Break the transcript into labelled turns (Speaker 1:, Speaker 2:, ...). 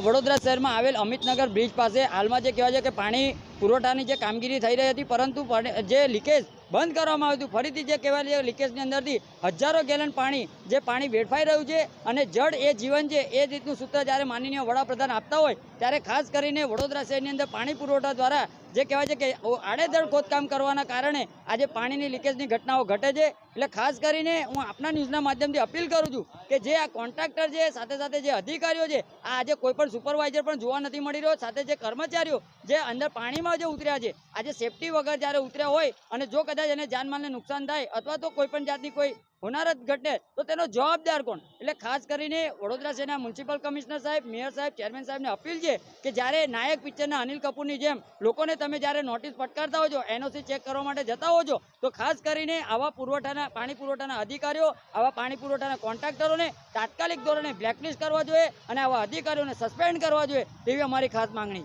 Speaker 1: વડોદરા શહેરમાં આવેલ અમિતનગર બ્રિજ પાસે હાલમાં જે કહેવાય છે કે પાણી પુરવઠાની જે કામગીરી થઈ રહી હતી, પરંતુ જે લીકેજ બંધ કરવામાં આવ્યું હતું, ફરીથી જે કહેવાય લીકેજની અંદરથી હજારો ગેલન પાણી, જે પાણી વેડફાઈ રહ્યું છે અને જળ એ જીવન છે, એ રીતનું સૂત્ર જ્યારે માનનીય વડાપ્રધાન આપતા હોય, ત્યારે ખાસ કરીને વડોદરા શહેરની અંદર પાણી પુરવઠા દ્વારા જે કહેવાય છે કે આડેધડ ખોદકામ કરવાના કારણે આજે પાણીની લીકેજની ઘટનાઓ ઘટે છે. એટલે ખાસ કરીને હું આપના ન્યૂઝના માધ્યમથી અપીલ કરું છું કે જે આ કોન્ટ્રાક્ટર છે, સાથે સાથે જે અધિકારીઓ છે, આ આજે કોઈ પણ સુપરવાઇઝર પણ જોવા નથી મળી રહ્યો. સાથે જે કર્મચારીઓ જે અંદર પાણીમાં જે ઉતર્યા છે. આજે સેફટી વગર જ્યારે ઉતર્યા હોય અને જો કદાચ એને જાનમાલને નુકસાન થાય અથવા તો કોઈ પણ જાતની કોઈ હોનારત ઘટે, તો તેનો જવાબદાર કોણ? એટલે ખાસ કરીને વડોદરા શહેરના મ્યુનિસિપલ કમિશનર સાહેબ, મેયર સાહેબ, ચેરમેન સાહેબને અપીલ છે કે જ્યારે નાયક પિક્ચરના અનિલ કપૂરની જેમ લોકોને તમે જ્યારે નોટિસ ફટકારતા હો એનઓસી ચેક કરવા માટે જતા હો છો, તો ખાસ કરીને આવા પુરવઠાના, પાણી પુરવઠાના અધિકારીઓ, આવા પાણી પુરવઠાના કોન્ટ્રાક્ટરોને તાત્કાલિક ધોરણે બ્લેકલિસ્ટ કરવા જોઈએ અને આવા અધિકારીઓને સસ્પેન્ડ કરવા જોઈએ, તેવી અમારી ખાસ માંગણી છે.